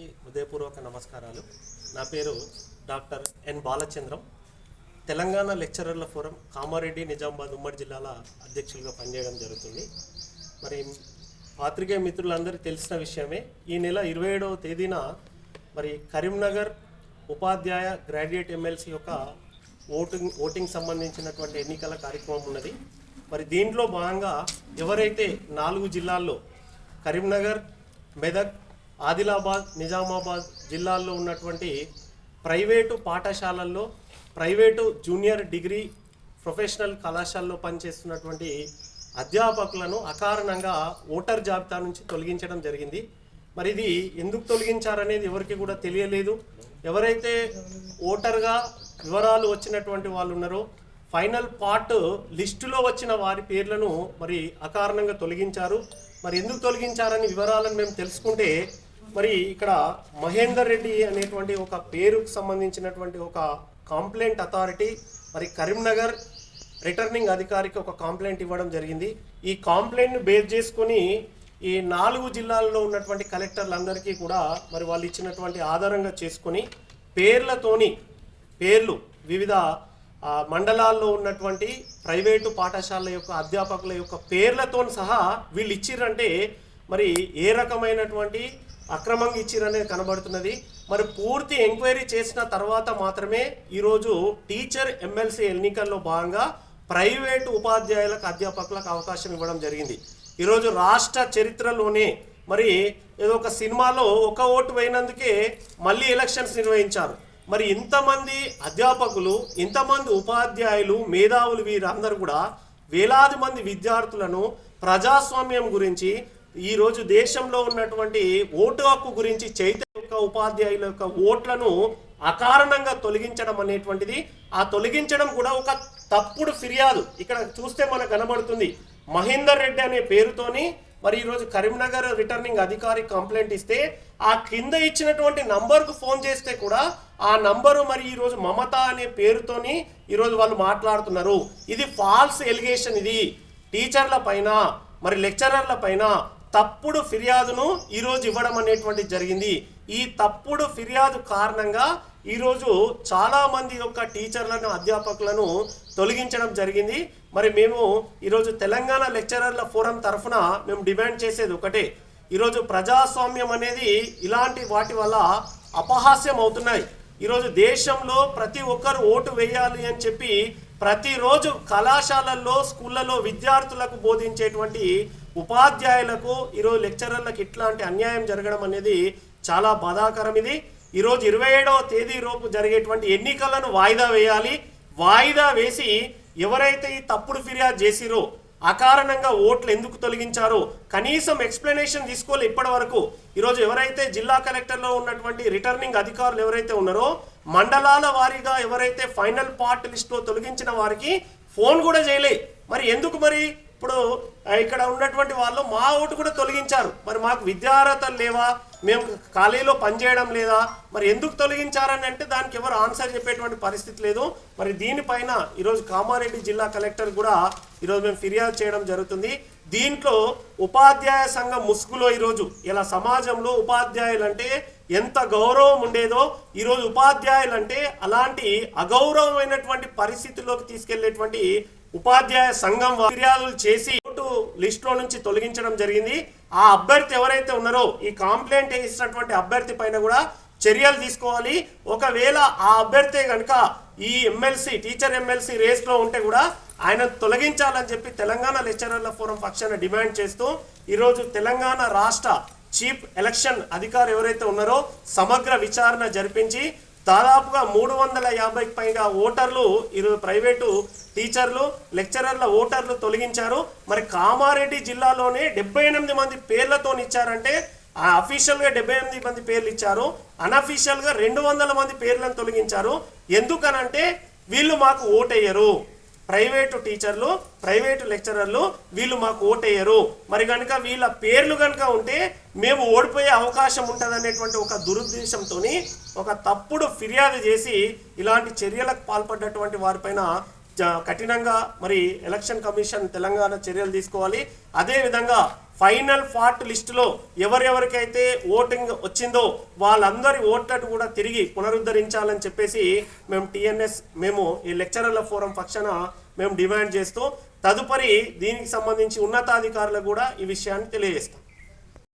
అందరికీ హృదయపూర్వక నమస్కారాలు. నా పేరు డాక్టర్ ఎన్ బాలచంద్రం. తెలంగాణ లెక్చరర్ల ఫోరం కామారెడ్డి నిజామాబాద్ ఉమ్మడి జిల్లాల అధ్యక్షులుగా పనిచేయడం జరుగుతుంది. మరి పాత్రికేయ మిత్రులందరూ తెలిసిన విషయమే ఈ నెల ఇరవై ఏడవ తేదీన మరి కరీంనగర్ ఉపాధ్యాయ గ్రాడ్యుయేట్ ఎమ్మెల్సీ యొక్క ఓటింగ్ ఓటింగ్ సంబంధించినటువంటి ఎన్నికల కార్యక్రమం ఉన్నది. మరి దీంట్లో భాగంగా ఎవరైతే నాలుగు జిల్లాల్లో కరీంనగర్ మెదక్ ఆదిలాబాద్ నిజామాబాద్ జిల్లాల్లో ఉన్నటువంటి ప్రైవేటు పాఠశాలల్లో ప్రైవేటు జూనియర్ డిగ్రీ ప్రొఫెషనల్ కళాశాలలో పనిచేస్తున్నటువంటి అధ్యాపకులను అకారణంగా ఓటర్ జాబితా నుంచి తొలగించడం జరిగింది. మరి ఇది ఎందుకు తొలగించారనేది ఎవరికి కూడా తెలియలేదు. ఎవరైతే ఓటర్గా వివరాలు వచ్చినటువంటి వాళ్ళు ఉన్నారో ఫైనల్ పార్ట్ లిస్టులో వచ్చిన వారి పేర్లను మరి అకారణంగా తొలగించారు. మరి ఎందుకు తొలగించారని వివరాలను మేము తెలుసుకుంటే మరి ఇక్కడ మహేందర్ రెడ్డి అనేటువంటి ఒక పేరుకు సంబంధించినటువంటి ఒక కాంప్లైంట్ అథారిటీ మరి కరీంనగర్ రిటర్నింగ్ అధికారికి ఒక కాంప్లైంట్ ఇవ్వడం జరిగింది. ఈ కాంప్లైంట్ను బేస్ చేసుకొని ఈ నాలుగు జిల్లాల్లో ఉన్నటువంటి కలెక్టర్లందరికీ కూడా మరి వాళ్ళు ఇచ్చినటువంటి ఆధారంగా చేసుకొని పేర్లతోని పేర్లు వివిధ మండలాల్లో ఉన్నటువంటి ప్రైవేటు పాఠశాలల యొక్క అధ్యాపకుల యొక్క పేర్లతో సహా వీళ్ళు ఇచ్చిర్రంటే మరి ఏ రకమైనటువంటి అక్రమంగా ఇచ్చిరనేది కనబడుతున్నది. మరి పూర్తి ఎంక్వైరీ చేసిన తర్వాత మాత్రమే ఈరోజు టీచర్ ఎమ్మెల్సీ ఎన్నికల్లో భాగంగా ప్రైవేటు ఉపాధ్యాయులకు అధ్యాపకులకు అవకాశం ఇవ్వడం జరిగింది. ఈరోజు రాష్ట్ర చరిత్రలోనే మరి ఏదో ఒక సినిమాలో ఒక ఓటు పోయినందుకే మళ్ళీ ఎలక్షన్స్ నిర్వహించారు. మరి ఇంతమంది అధ్యాపకులు ఇంతమంది ఉపాధ్యాయులు మేధావులు వీరందరూ కూడా వేలాది మంది విద్యార్థులను ప్రజాస్వామ్యం గురించి ఈరోజు దేశంలో ఉన్నటువంటి ఓటు హక్కు గురించి చైతన్య యొక్క ఉపాధ్యాయుల యొక్క ఓట్లను అకారణంగా తొలగించడం అనేటువంటిది. ఆ తొలగించడం కూడా ఒక తప్పుడు ఫిర్యాదు. ఇక్కడ చూస్తే మనకు కనబడుతుంది. మహేందర్ రెడ్డి అనే పేరుతోని మరి ఈరోజు కరీంనగర్ రిటర్నింగ్ అధికారి కంప్లైంట్ ఇస్తే ఆ కింద ఇచ్చినటువంటి నంబర్కు ఫోన్ చేస్తే కూడా ఆ నంబరు మరి ఈరోజు మమత అనే పేరుతోని ఈరోజు వాళ్ళు మాట్లాడుతున్నారు. ఇది ఫాల్స్ ఎలిగేషన్ ఇది. టీచర్ల పైన మరి లెక్చరర్ల పైన తప్పుడు ఫిర్యాదును ఈరోజు ఇవ్వడం అనేటువంటి జరిగింది. ఈ తప్పుడు ఫిర్యాదు కారణంగా ఈరోజు చాలామంది యొక్క టీచర్లను అధ్యాపకులను తొలగించడం జరిగింది. మరి మేము ఈరోజు తెలంగాణ లెక్చరర్ల ఫోరం తరఫున మేము డిమాండ్ చేసేది ఒకటే. ఈరోజు ప్రజాస్వామ్యం అనేది ఇలాంటి వాటి వల్ల అపహాస్యం అవుతున్నాయి. ఈరోజు దేశంలో ప్రతి ఒక్కరు ఓటు వేయాలి అని చెప్పి ప్రతిరోజు కళాశాలల్లో స్కూళ్ళలో విద్యార్థులకు బోధించేటువంటి ఉపాధ్యాయులకు ఈరోజు లెక్చరర్లకు ఇట్లాంటి అన్యాయం జరగడం అనేది చాలా బాధాకరం ఇది. ఈరోజు ఇరవై ఏడవ తేదీ లోపు జరిగేటువంటి ఎన్నికలను వాయిదా వేయాలి. వాయిదా వేసి ఎవరైతే ఈ తప్పుడు ఫిర్యాదు చేసిరో అకారణంగా ఓట్లు ఎందుకు తొలగించారో కనీసం ఎక్స్ప్లెనేషన్ తీసుకోవాలి ఇప్పటి వరకు ఈరోజు ఎవరైతే జిల్లా కలెక్టర్లో ఉన్నటువంటి రిటర్నింగ్ అధికారులు ఎవరైతే ఉన్నారో మండలాల వారీగా ఎవరైతే ఫైనల్ పార్ట్ లిస్ట్లో తొలగించిన వారికి ఫోన్ కూడా చేయలే. మరి ఎందుకు మరి? ఇప్పుడు ఇక్కడ ఉన్నటువంటి వాళ్ళు మా ఓటు కూడా తొలగించారు. మరి మాకు విద్యార్హతలు లేవా? మేము ఖాళీలో పనిచేయడం లేదా? మరి ఎందుకు తొలగించారని అంటే దానికి ఎవరు ఆన్సర్ చెప్పేటువంటి పరిస్థితి లేదు. మరి దీనిపైన ఈరోజు కామారెడ్డి జిల్లా కలెక్టర్ కూడా ఈరోజు మేము ఫిర్యాదు చేయడం జరుగుతుంది. దీంట్లో ఉపాధ్యాయ సంఘం ముసుగులో ఈరోజు ఇలా సమాజంలో ఉపాధ్యాయులు అంటే ఎంత గౌరవం ఉండేదో ఈరోజు ఉపాధ్యాయులు అంటే అలాంటి అగౌరవమైనటువంటి పరిస్థితుల్లోకి తీసుకెళ్ళేటువంటి ఉపాధ్యాయ సంఘం ఫిర్యాదులు చేసి ఓటు లిస్ట్లో నుంచి తొలగించడం జరిగింది. ఆ అభ్యర్థి ఎవరైతే ఉన్నారో ఈ కాంప్లైంట్ వేసినటువంటి అభ్యర్థి పైన కూడా చర్యలు తీసుకోవాలి. ఒకవేళ ఆ అభ్యర్థి కనుక ఈ ఎమ్మెల్సీ టీచర్ ఎమ్మెల్సీ రేస్లో ఉంటే కూడా ఆయన తొలగించాలని చెప్పి తెలంగాణ లెక్చరర్ల ఫోరం పక్షాన డిమాండ్ చేస్తూ ఈరోజు తెలంగాణ రాష్ట్ర చీఫ్ ఎలక్షన్ అధికారి ఎవరైతే ఉన్నారో సమగ్ర విచారణ జరిపించి దాదాపుగా మూడు వందల యాభైకి పైగా ఓటర్లు ఇరు ప్రైవేటు టీచర్లు లెక్చరర్ల ఓటర్లు తొలగించారు. మరి కామారెడ్డి జిల్లాలోనే డెబ్బై ఎనిమిది మంది పేర్లతో ఇచ్చారంటే ఆ అఫీషియల్గా డెబ్బై ఎనిమిది మంది పేర్లు ఇచ్చారు. అన్అఫీషియల్గా రెండు వందల మంది పేర్లను తొలగించారు. ఎందుకనంటే వీళ్ళు మాకు ఓటేయరు. ప్రైవేటు టీచర్లు ప్రైవేటు లెక్చరర్లు వీళ్ళు మాకు ఓటేయరు. మరి కనుక వీళ్ళ పేర్లు కనుక ఉంటే మేము ఓడిపోయే అవకాశం ఉంటుందనేటువంటి ఒక దురుద్దేశంతో ఒక తప్పుడు ఫిర్యాదు చేసి ఇలాంటి చర్యలకు పాల్పడ్డటువంటి వారిపైన కఠినంగా మరి ఎలక్షన్ కమిషన్ తెలంగాణ చర్యలు తీసుకోవాలి. అదేవిధంగా ఫైనల్ ఫార్ట్ లిస్టులో ఎవరెవరికైతే ఓటింగ్ వచ్చిందో వాళ్ళందరి ఓట్లను కూడా తిరిగి పునరుద్ధరించాలని చెప్పేసి మేము టీఎన్ఎస్ మేము ఈ లెక్చరర్ల ఫోరం పక్షాన మేము డిమాండ్ చేస్తూ తదుపరి దీనికి సంబంధించి ఉన్నతాధికారులకు కూడా ఈ విషయాన్ని తెలియజేస్తాం.